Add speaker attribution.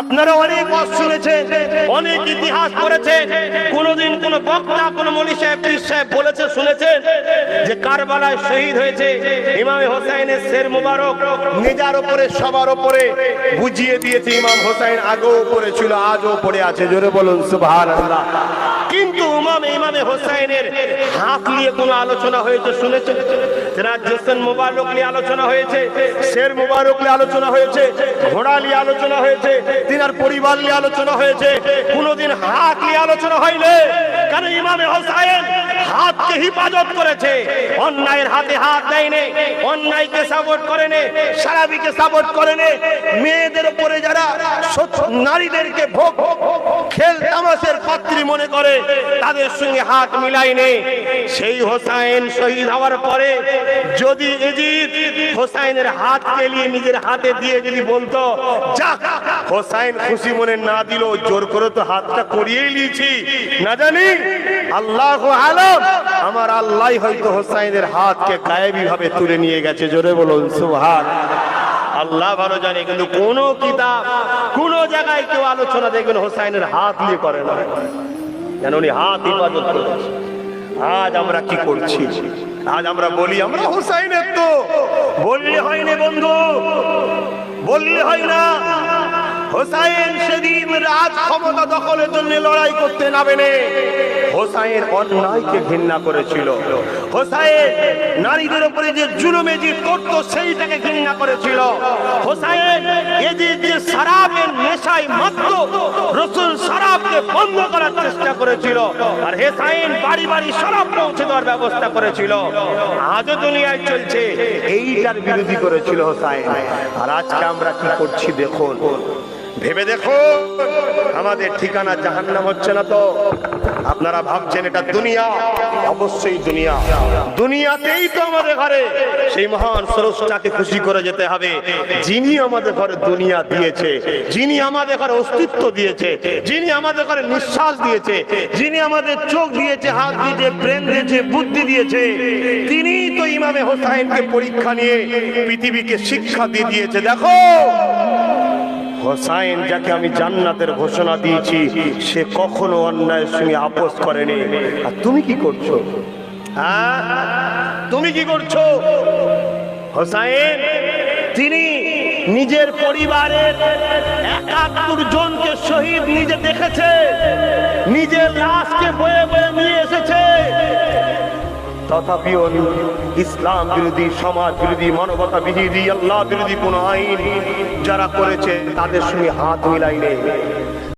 Speaker 1: আপনারা অনেক ওয়াজ শুনেছেন, অনেক ইতিহাস পড়েছেন। কোনদিন কোন বক্তা, কোন মনি সাহেব, পীর সাহেব বলেছে, শুনেছেন যে কারবালায় শহীদ হয়েছে ইমাম হোসাইনের শের মুবারক। নিজার উপরে, সবার উপরে বুঝিয়ে দিয়েছে ইমাম হোসাইন, আগেও পড়ে ছিল আজও পড়ে আছে। জোরে বলুন, সুবহানাল্লাহ। কিন্তু ইমামে ইমামে হোসাইনের হাত নিয়ে কোনো আলোচনা হয়েছে জোসেন মুবারক নিয়ে আলোচনা হয়েছে মুবারক নিয়ে আলোচনা হয়েছে, ঘোড়া নিয়ে আলোচনা হয়েছে, তিনার পরিবার নিয়ে আলোচনা হয়েছে, কোনোদিন নিয়ে আলোচনা হয়নি। কারণ হিফাজত করেছে, অন্যায়ের হাতে অন্যায়কে সাপোর্ট সারাবিকে সাপোর্ট করেনি। মেয়েদের উপরে যারা নারীদেরকে ভোগ খেল তামাশের পাত্রী মনে করে, তাদের সঙ্গে হাত মিলাইনি সেই হোসাইন শহীদ হওয়ার পরে যদি এজিদ হোসাইনের হাত কেলিয়ে নিজের হাতে দিয়ে যদি বলতো, যাক, হোসাইন খুশি মনে না দিল জোর করে তো হাতটা করিয়েই নিয়েছি। না জানি, আল্লাহ আলম, আমার আল্লাহ হয়তো হোসাইনের হাতকে গায়েবী ভাবে তুলে নিয়ে গেছে। জোরে বলুন সুহান আল্লাহ ভালো জানে, কিন্তু কোন কিতাব, কোন জায়গায় কেউ আলোচনা দেখবেন হোসাইনের হাত নিয়ে করে না। কেন উনি হাত হিফাজত করেছে? আজ আমরা কি করছি? আজ আমরা বলি, আমরা হোসাইনের তো। বললে হয়নি বন্ধু, বললে হয় না। হোসাইন সেদিন রাজ ক্ষমতা দখলের জন্য লড়াই করতে নামেনে। হোসাইন অন্যায়কে ঘৃণা করেছিল। হোসাইন নারীদের উপরে যে জুলুমে জিত করত, সেইটাকে ঘৃণা করেছিল। হোসাইন এজিদ যে সারাবের নেশায় মাত্র, রসুল সারাবকে বন্ধ করার চেষ্টা করেছিল। আর হেসাইন বাড়ি বাড়ি শরাব পৌঁছে দেওয়ার ব্যবস্থা করেছিল। আজও দুনিয়ায় চলছে, এইটার বিরোধী করেছিল হোসাইন। আর আজকে আমরা কি করছি দেখুন ভেবে দেখো, আমাদের ঠিকানা জাহান্নাম হচ্ছে না তো? আপনারা ভাবছেন এটা দুনিয়া? অবশ্যই দুনিয়া। দুনিয়াতেই তো আমাদের ঘরে সেই মহান স্রষ্টাকে খুশি করে যেতে হবে। যিনি আমাদের ঘরে দুনিয়া দিয়েছে, যিনি আমাদের ঘরে অস্তিত্ব দিয়েছে, যিনি আমাদের ঘরে নিঃশ্বাস দিয়েছে, যিনি আমাদের চোখ দিয়েছে, হাত দিয়েছে, ব্রেন দিয়েছে, বুদ্ধি দিয়েছে তিনি তো ইমামে হোসাইনকে পরীক্ষা নিয়ে পৃথিবীকে শিক্ষা দিয়ে দিয়েছে। দেখো হোসাইন যাকে আমি জান্নাতের ঘোষণা দিয়েছি, সে কখনো অন্যায়ের সঙ্গে আপোষ করেনি। আর তুমি কি করছ? হ্যাঁ? তুমি কি করছ? হোসাইন, তিনি নিজের পরিবারের একাত্তর জনকে শহীদ নিজে দেখেছে। নিজের লাশকে বয়ে তথাপিও ইসলাম বিরোধী, সমাজ বিরোধী, মানবতা বিরোধী, আল্লাহ বিরোধী কোন আইন যারা করেছে তাদের সঙ্গে হাত মিলাই নেই